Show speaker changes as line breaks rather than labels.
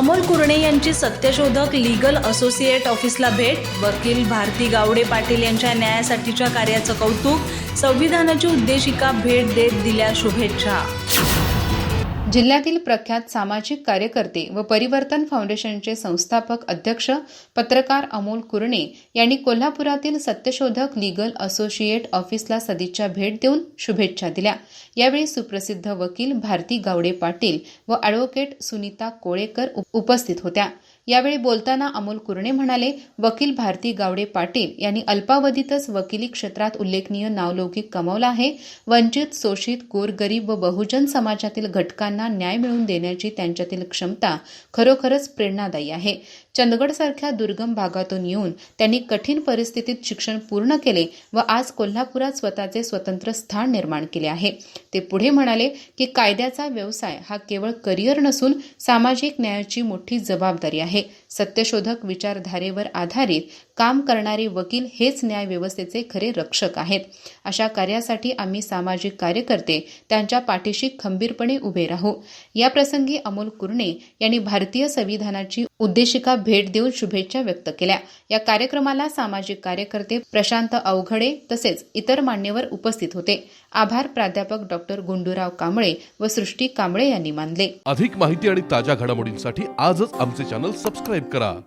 अमोल कुरणे यांची सत्यशोधक legal associate ऑफिसला भेट. वकील भारती गावडे पाटील यांच्या न्यायासाठीच्या कार्याचं कौतुक. संविधानाची उद्देशिका भेट देत दिल्या शुभेच्छा.
जिल्ह्यातील प्रख्यात सामाजिक कार्यकर्ते व परिवर्तन फाउंडेशनचे संस्थापक अध्यक्ष पत्रकार अमोल कुरणे यांनी कोल्हापुरातील सत्यशोधक लीगल असोसिएट ऑफिसला सदिच्छा भेट देऊन शुभेच्छा दिल्या. यावेळी सुप्रसिद्ध वकील भारती गावडे पाटील व ॲडव्होकेट सुनीता कोळेकर उपस्थित होत्या. यावेळी बोलताना अमोल कुरणे म्हणाले वकील भारती गावडे पाटील यांनी अल्पावधीतच वकिली क्षेत्रात उल्लेखनीय नावलौकिक कमावला आहे. वंचित शोषित गोरगरीब व बहुजन समाजातील घटकांना न्याय मिळवून देण्याची त्यांच्यातील क्षमता खरोखरच प्रेरणादायी आहे. चंदगडसारख्या दुर्गम भागातून येऊन त्यांनी कठीण परिस्थितीत शिक्षण पूर्ण केले व आज कोल्हापुरात स्वतःचे स्वतंत्र स्थान निर्माण केले आहे. ते पुढे म्हणाले की कायद्याचा व्यवसाय हा केवळ करिअर नसून सामाजिक न्यायाची मोठी जबाबदारी आहे. सत्यशोधक विचारधारेवर आधारित काम करणारे वकील हेच न्याय व्यवस्थेचे खरे रक्षक आहेत. अशा कार्यासाठी आम्ही सामाजिक कार्यकर्ते त्यांच्या पाठीशी खंबीरपणे उभे राहू. याप्रसंगी अमोल कुरणे यांनी भारतीय संविधानाची उद्देशिका भेट देऊन शुभेच्छा व्यक्त केल्या. या कार्यक्रमाला सामाजिक कार्यकर्ते प्रशांत अवघडे तसेच इतर मान्यवर उपस्थित होते. आभार प्राध्यापक डॉक्टर गुंडूराव कांबळे व सृष्टी कांबळे यांनी मानले.
अधिक माहिती आणि ताज्या घडामोडींसाठी आजच आमचे चॅनल सबस्क्राईब 입거라.